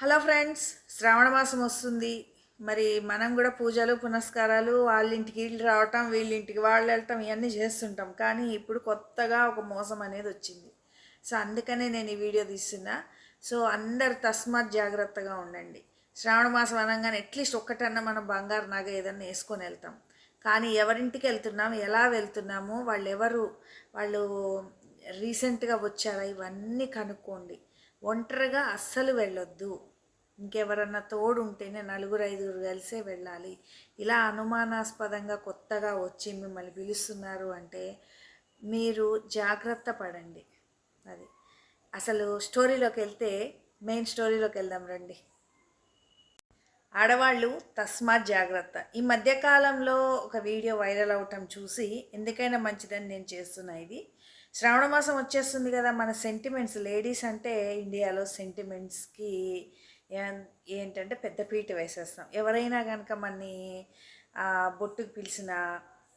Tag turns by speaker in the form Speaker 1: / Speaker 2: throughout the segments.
Speaker 1: Hello friends శ్రావణ మాసం వస్తుంది. మరి మనం కూడా పూజలు పునస్కారాలు వాళ్ళ ఇంటికి వీళ్ళు రావటం వీళ్ళింటికి వాళ్ళు వెళ్ళటం ఇవన్నీ చేస్తుంటాం. కానీ ఇప్పుడు కొత్తగా ఒక మోసం అనేది వచ్చింది. సో అందుకనే నేను ఈ వీడియో తీస్తున్నా. సో అందరు తస్మాత్ జాగ్రత్తగా ఉండండి. శ్రావణ మాసం అనగానే అట్లీస్ట్ ఒక్కటన్నా మనం బంగారు నగ ఏదన్నా వేసుకొని వెళ్తాం. కానీ ఎవరింటికి వెళ్తున్నాము ఎలా వెళ్తున్నాము వాళ్ళు ఎవరు వాళ్ళు రీసెంట్గా వచ్చారా ఇవన్నీ కనుక్కోండి. ఒంటరిగా అస్సలు వెళ్ళొద్దు. ఇంకెవరన్నా తోడు ఉంటేనే నలుగురు ఐదుగురు కలిసే వెళ్ళాలి. ఇలా అనుమానాస్పదంగా కొత్తగా వచ్చి మిమ్మల్ని పిలుస్తున్నారు అంటే మీరు జాగ్రత్త పడండి. అది. అసలు స్టోరీలోకి వెళ్తే మెయిన్ స్టోరీలోకి వెళ్దాం రండి. ఆడవాళ్ళు తస్మాత్ జాగ్రత్త. ఈ మధ్యకాలంలో ఒక వీడియో వైరల్ అవటం చూసి ఎందుకైనా మంచిదని నేను చేస్తున్నా ఇది. శ్రావణ మాసం వచ్చేస్తుంది కదా మన సెంటిమెంట్స్ లేడీస్ అంటే ఇండియాలో సెంటిమెంట్స్కి ఏంటంటే పెద్ద పీట వేసేస్తాం. ఎవరైనా కనుక మనని ఆ, బొట్టుకు పిలిచిన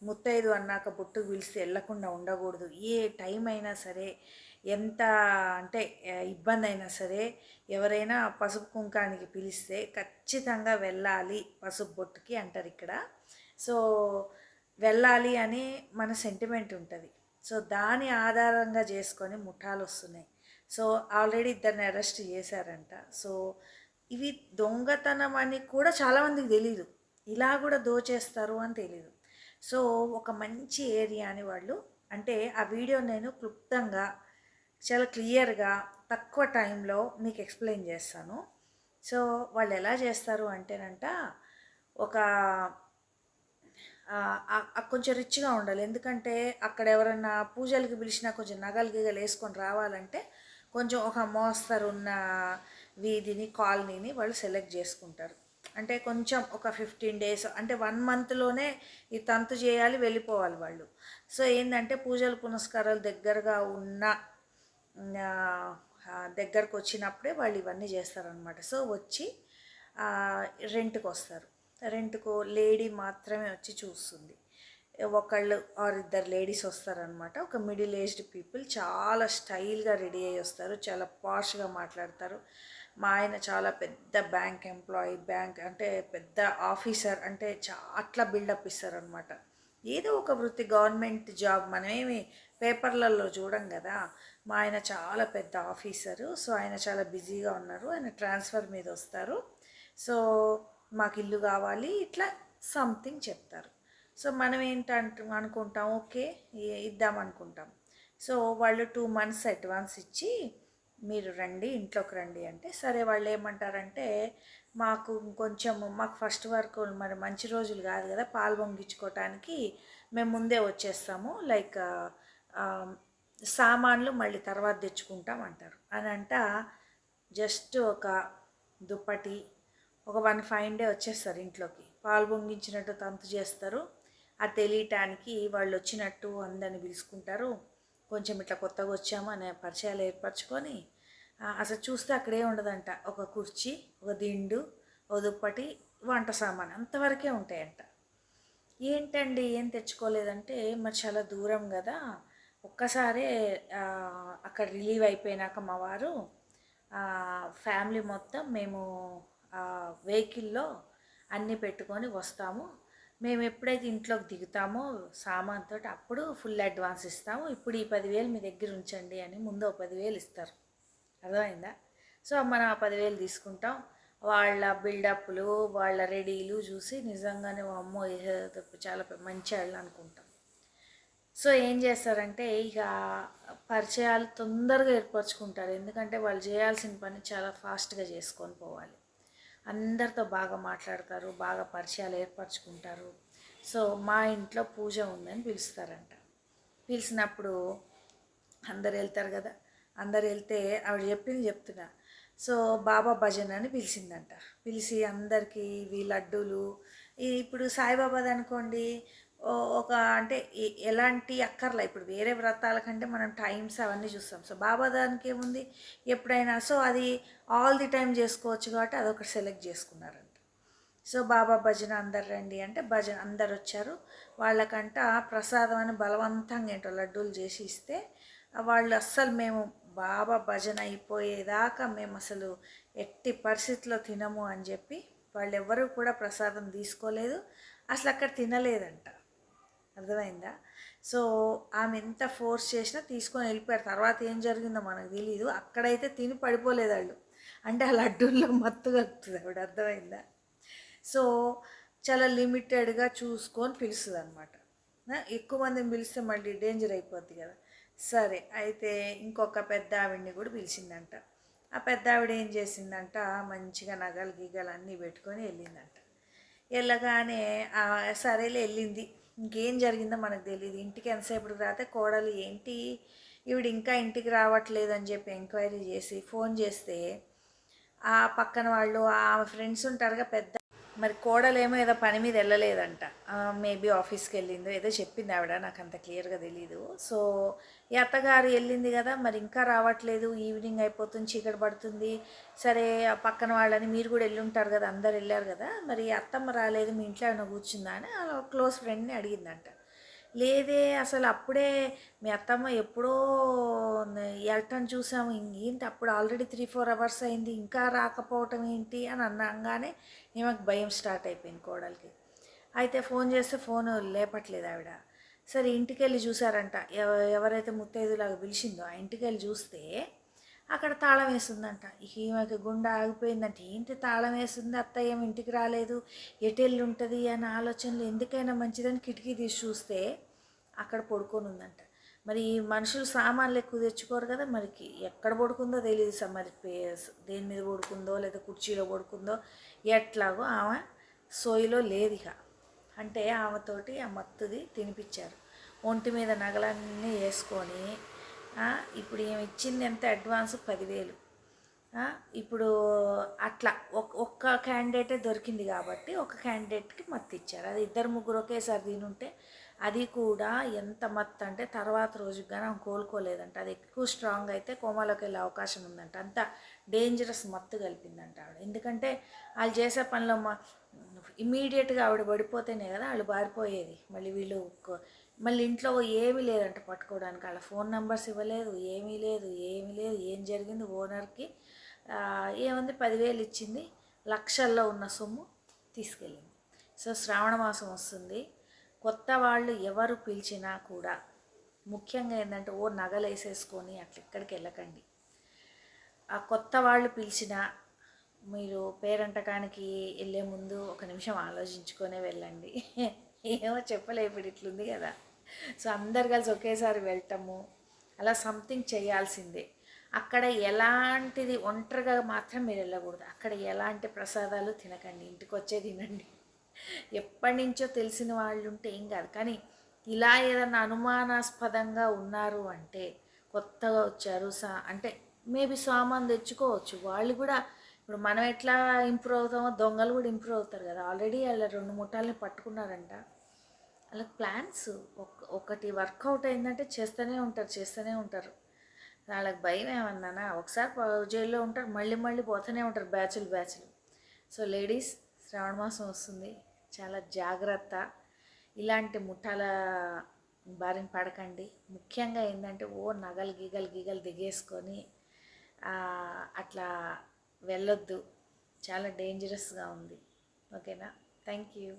Speaker 1: ముత్తైదు అన్నాక బొట్టుకు పిలిస్తే వెళ్ళకుండా ఉండకూడదు. ఏ టైం అయినా సరే ఎంత అంటే ఇబ్బంది అయినా సరే ఎవరైనా పసుపు కుంకానికి పిలిస్తే ఖచ్చితంగా వెళ్ళాలి పసుపు బొట్టుకి అంటారు ఇక్కడ. సో వెళ్ళాలి అని మన సెంటిమెంట్ ఉంటుంది. సో దాని ఆధారంగా చేసుకొని ముఠాలు వస్తున్నాయి సో ఆల్రెడీ ఇద్దరిని అరెస్ట్ చేశారంట. సో ఇవి దొంగతనం అని కూడా చాలామందికి తెలీదు. ఇలా కూడా దోచేస్తారు అని తెలీదు. సో ఒక మంచి ఏరియా అని వాళ్ళు అంటే ఆ వీడియో నేను క్లుప్తంగా చాలా క్లియర్గా తక్కువ టైంలో మీకు ఎక్స్ప్లెయిన్ చేస్తాను. సో వాళ్ళు ఎలా చేస్తారు అంటేనంట ఒక కొంచెం రిచ్గా ఉండాలి. ఎందుకంటే అక్కడ ఎవరైనా పూజలకి పిలిచినా కొంచెం నగలు గిగలు వేసుకొని రావాలంటే కొంచెం ఒక మోస్తరున్న వీధిని కాలనీని వాళ్ళు సెలెక్ట్ చేసుకుంటారు. అంటే కొంచెం ఒక ఫిఫ్టీన్ డేస్ అంటే వన్ మంత్లోనే ఈ తంతు చేయాలి వెళ్ళిపోవాలి వాళ్ళు. సో ఏంటంటే పూజలు పునస్కారాలు దగ్గరగా ఉన్న దగ్గరకు వచ్చినప్పుడే వాళ్ళు ఇవన్నీ చేస్తారనమాట సో వచ్చి రెంట్కి వస్తారు రెంట్కు లేడీ మాత్రమే వచ్చి చూస్తుంది. ఒకళ్ళు ఆరు ఇద్దరు లేడీస్ వస్తారనమాట ఒక మిడిల్ ఏజ్డ్ పీపుల్ చాలా స్టైల్గా రెడీ అయ్యి వస్తారు. చాలా పాష్గా మాట్లాడతారు. మా ఆయన చాలా పెద్ద బ్యాంక్ ఎంప్లాయీ బ్యాంక్ అంటే పెద్ద ఆఫీసర్ అంటే చా అట్లా బిల్డప్ ఇస్తారనమాట ఏదో ఒక వృత్తి గవర్నమెంట్ జాబ్ మనమేమి పేపర్లలో చూడం కదా. మా ఆయన చాలా పెద్ద ఆఫీసరు సో ఆయన చాలా బిజీగా ఉన్నారు. ఆయన ట్రాన్స్ఫర్ మీద వస్తారు. సో మాకు ఇల్లు కావాలి ఇట్లా సంథింగ్ చెప్తారు. సో మనం ఏంటంట అనుకుంటాం ఓకే ఇద్దాం అనుకుంటాం. సో వాళ్ళు టూ మంత్స్ అడ్వాన్స్ ఇచ్చి మీరు రండి ఇంట్లోకి రండి అంటే సరే వాళ్ళు ఏమంటారంటే మాకు కొంచెం మాకు ఫస్ట్ వరకు మరి మంచి రోజులు కాదు కదా పాలు పొంగించుకోవటానికి మేము ముందే వచ్చేస్తాము లైక్ సామాన్లు మళ్ళీ తర్వాత తెచ్చుకుంటాం అంటారు. అని అంట జస్ట్ ఒక దుప్పటి ఒక వన్ ఫైవ్ డే వచ్చేస్తారు ఇంట్లోకి. పాలు పొంగించినట్టు తంతు చేస్తారు. అది తెలియటానికి వాళ్ళు వచ్చినట్టు అందరిని పిలుచుకుంటారు. కొంచెం ఇట్లా కొత్తగా వచ్చాము అనే పరిచయాలు ఏర్పరచుకొని అసలు చూస్తే అక్కడే ఉండదంట. ఒక కుర్చీ ఒక దిండు ఒక దుప్పటి వంట సామాన్ అంతవరకే ఉంటాయంట. ఏంటండి ఏం తెచ్చుకోలేదంటే మరి చాలా దూరం కదా ఒక్కసారే అక్కడ రిలీవ్ అయిపోయినాక మా వారు ఫ్యామిలీ మొత్తం మేము వెహికల్లో అన్నీ పెట్టుకొని వస్తాము. మేము ఎప్పుడైతే ఇంట్లోకి దిగుతామో సామాన్తో అప్పుడు ఫుల్ అడ్వాన్స్ ఇస్తాము. ఇప్పుడు ఈ పదివేలు మీ దగ్గర ఉంచండి అని ముందు ఒక పదివేలు ఇస్తారు. అర్థమైందా? సో మనం ఆ పదివేలు తీసుకుంటాం. వాళ్ళ బిల్డప్లు వాళ్ళ రెడీలు చూసి నిజంగానే అమ్మో చాలా మంచి వాళ్ళు అనుకుంటాం. సో ఏం చేస్తారంటే ఇక పరిచయాలు తొందరగా ఏర్పరచుకుంటారు. ఎందుకంటే వాళ్ళు చేయాల్సిన పని చాలా ఫాస్ట్గా చేసుకొని పోవాలి. అందరితో బాగా మాట్లాడతారు బాగా పరిచయాలు ఏర్పరచుకుంటారు. సో మా ఇంట్లో పూజ ఉందని పిలుస్తారంట. పిలిచినప్పుడు అందరు వెళ్తారు కదా అందరు వెళ్తే ఆవిడ చెప్పింది చెప్తున్నా. సో బాబా భజన అని పిలిచిందంట. పిలిచి అందరికీ ఇవి లడ్డూలు ఇప్పుడు సాయిబాబాది అనుకోండి ఒక అంటే ఎలాంటి అక్కర్లా? ఇప్పుడు వేరే వ్రతాల కంటే మనం టైమ్స్ అవన్నీ చూస్తాం. సో బాబా దానికి ఏముంది? ఎప్పుడైనా సో అది ఆల్ ది టైం చేసుకోవచ్చు కాబట్టి అదొకటి సెలెక్ట్ చేసుకున్నారు. సో బాబా భజన అందరు రండి అంటే భజన అందరు వచ్చారు. వాళ్ళకంట ప్రసాదం అని బలవంతంగా ఏంటో లడ్డూలు చేసి ఇస్తే వాళ్ళు అస్సలు మేము బాబా భజన అయిపోయేదాకా మేము అసలు ఎట్టి పరిస్థితిలో తినము అని చెప్పి వాళ్ళు ఎవ్వరూ కూడా ప్రసాదం తీసుకోలేదు. అసలు అక్కడ తినలేదంట. అర్థమైందా? సో ఆమె ఎంత ఫోర్స్ చేసినా తీసుకొని వెళ్ళిపోయారు. తర్వాత ఏం జరిగిందో మనకు తెలియదు అక్కడైతే తిని పడిపోలేదు వాళ్ళు. అంటే ఆ లడ్డూల్లో మత్తు కలుపుతుంది ఆవిడ. అర్థమైందా? సో చాలా లిమిటెడ్గా చూసుకొని పిలుస్తుంది అనమాట ఎక్కువ మందిని పిలిస్తే మళ్ళీ డేంజర్ అయిపోద్ది కదా. సరే అయితే ఇంకొక పెద్ద ఆవిడ్ని కూడా పిలిచిందంట. ఆ పెద్ద ఆవిడ ఏం చేసిందంట? మంచిగా నగలు గీగలు అన్నీ పెట్టుకొని వెళ్ళిందంట. వెళ్ళగానే సరేలే వెళ్ళింది. ఇంకేం జరిగిందో మనకు తెలియదు ఇంటికి ఎంతసేపటికి రాతే కోడలు ఏంటి? ఈవిడ ఇంకా ఇంటికి రావట్లేదు అని చెప్పి ఎంక్వైరీ చేసి ఫోన్ చేస్తే ఆ పక్కన వాళ్ళు ఆ ఫ్రెండ్స్ ఉంటారుగా పెద్ద మరి కోడలేమో ఏదో పని మీద వెళ్ళలేదంట. మేబీ ఆఫీస్కి వెళ్ళిందో ఏదో చెప్పింది ఆవిడ నాకు అంత క్లియర్గా తెలియదు సో ఈ అత్తగారు వెళ్ళింది కదా మరి ఇంకా రావట్లేదు ఈవినింగ్ అయిపోతుంది చీకటి పడుతుంది. సరే పక్కన వాళ్ళని మీరు కూడా వెళ్ళుంటారు కదా అందరు వెళ్ళారు కదా మరి అత్తమ్మ రాలేదు మీ ఇంట్లో ఏమైనా కూర్చుందా అని క్లోజ్ ఫ్రెండ్ని అడిగిందంట. లేదే అసలు అప్పుడే మీ అత్తమ్మ ఎప్పుడో వెళ్ళటం చూసాము. ఇంకేంటి అప్పుడు ఆల్రెడీ త్రీ ఫోర్ అవర్స్ అయింది ఇంకా రాకపోవటం ఏంటి అని అనగానే ఈమెకు భయం స్టార్ట్ అయిపోయింది కోడలికి. అయితే ఫోన్ చేస్తే ఫోన్ లేపట్లేదు ఆవిడ. సరే ఇంటికి వెళ్ళి చూసారంట. ఎవ- ఎవరైతే ముత్తైదులాగా పిలిచిందో ఆ ఇంటికి వెళ్ళి చూస్తే అక్కడ తాళం వేసిందంట ఇక ఈమెకి గుండె ఆగిపోయిందంట. ఏంటి తాళం వేసింది అత్తయ్య? ఏం ఇంటికి రాలేదు. ఎటు ఉంటుంది అనే ఆలోచనలు ఎందుకైనా మంచిదని కిటికీ తీసి చూస్తే అక్కడ పడుకొని ఉందంట మరి ఈ మనుషులు సామాన్లు ఎక్కువ తెచ్చుకోరు కదా? మరికి ఎక్కడ పడుకుందో తెలియదు సార్. మరి దేని మీద పడుకుందో లేదా కుర్చీలో పడుకుందో ఎట్లాగో ఆమె సోయిలో లేదు ఇక. అంటే ఆమెతోటి ఆ మత్తుది తినిపించారు ఒంటి మీద నగలన్నీ వేసుకొని ఇప్పుడు ఏమి ఇచ్చింది ఎంత? అడ్వాన్స్ పదివేలు. ఇప్పుడు అట్లా ఒక్- ఒక్క క్యాండిడేటే దొరికింది కాబట్టి ఒక క్యాండిడేట్కి మత్తు ఇచ్చారు. అది ఇద్దరు ముగ్గురు ఒకేసారి దీని ఉంటే అది కూడా ఎంత మత్తు అంటే తర్వాత రోజుకి కానీ ఆమె కోలుకోలేదంట. అది ఎక్కువ స్ట్రాంగ్ అయితే కోమాలోకి వెళ్ళే అవకాశం ఉందంట. అంత డేంజరస్ మత్తు కలిపిందంట ఆవిడ. ఎందుకంటే వాళ్ళు చేసే పనిలో మా ఇమీడియట్గా ఆవిడ పడిపోతేనే కదా వాళ్ళు బారిపోయేది మళ్ళీ వీళ్ళు మళ్ళీ ఇంట్లో ఏమీ లేదంట పట్టుకోవడానికి. వాళ్ళ ఫోన్ నెంబర్స్ ఇవ్వలేదు ఏమీ లేదు ఏమీ లేదు ఏం జరిగింది ఓనర్కి. ఏముంది? పదివేలు ఇచ్చింది లక్షల్లో ఉన్న సొమ్ము తీసుకెళ్ళింది. సో శ్రావణ మాసం వస్తుంది. కొత్త వాళ్ళు ఎవరు పిలిచినా కూడా ముఖ్యంగా ఏంటంటే ఓ నగలు వేసేసుకొని అట్లా ఎక్కడికి వెళ్ళకండి. ఆ కొత్త వాళ్ళు పిలిచినా మీరు పేరంటకానికి వెళ్ళే ముందు ఒక నిమిషం ఆలోచించుకొనే వెళ్ళండి. ఏమో చెప్పలే ఇప్పుడు ఇట్లుంది కదా. సో అందరు కలిసి ఒకేసారి వెళ్ళటము అలా సంథింగ్ చేయాల్సిందే. అక్కడ ఎలాంటిది ఒంటరిగా మాత్రం మీరు వెళ్ళకూడదు. అక్కడ ఎలాంటి ప్రసాదాలు తినకండి ఇంటికి వచ్చే తినండి. ఎప్పటి నుంచో తెలిసిన వాళ్ళు ఉంటే ఏం కాదు. కానీ ఇలా ఏదైనా అనుమానాస్పదంగా ఉన్నారు అంటే కొత్తగా వచ్చారు సా అంటే మేబీ సామాన్ తెచ్చుకోవచ్చు. వాళ్ళు కూడా ఇప్పుడు మనం ఎట్లా ఇంప్రూవ్ అవుతామో దొంగలు కూడా ఇంప్రూవ్ అవుతారు కదా. ఆల్రెడీ వాళ్ళ రెండు ముఠాలని పట్టుకున్నారంట. వాళ్ళకి ప్లాన్స్ ఒక ఒకటి వర్కౌట్ అయిందంటే చేస్తూనే ఉంటారు చేస్తూనే ఉంటారు. వాళ్ళకి భయం ఏమన్నానా ఒకసారి జైల్లో ఉంటారు మళ్ళీ మళ్ళీ పోతూనే ఉంటారు బ్యాచ్లు బ్యాచ్లు. సో లేడీస్ శ్రావణ మాసం వస్తుంది. చాలా జాగ్రత్త. ఇలాంటి ముఠాల బారిన పడకండి. ముఖ్యంగా ఏంటంటే ఓ నగలు గీగలు గీగలు దిగేసుకొని అట్లా వెళ్ళొద్దు. చాలా డేంజరస్గా ఉంది. ఓకేనా? Thank you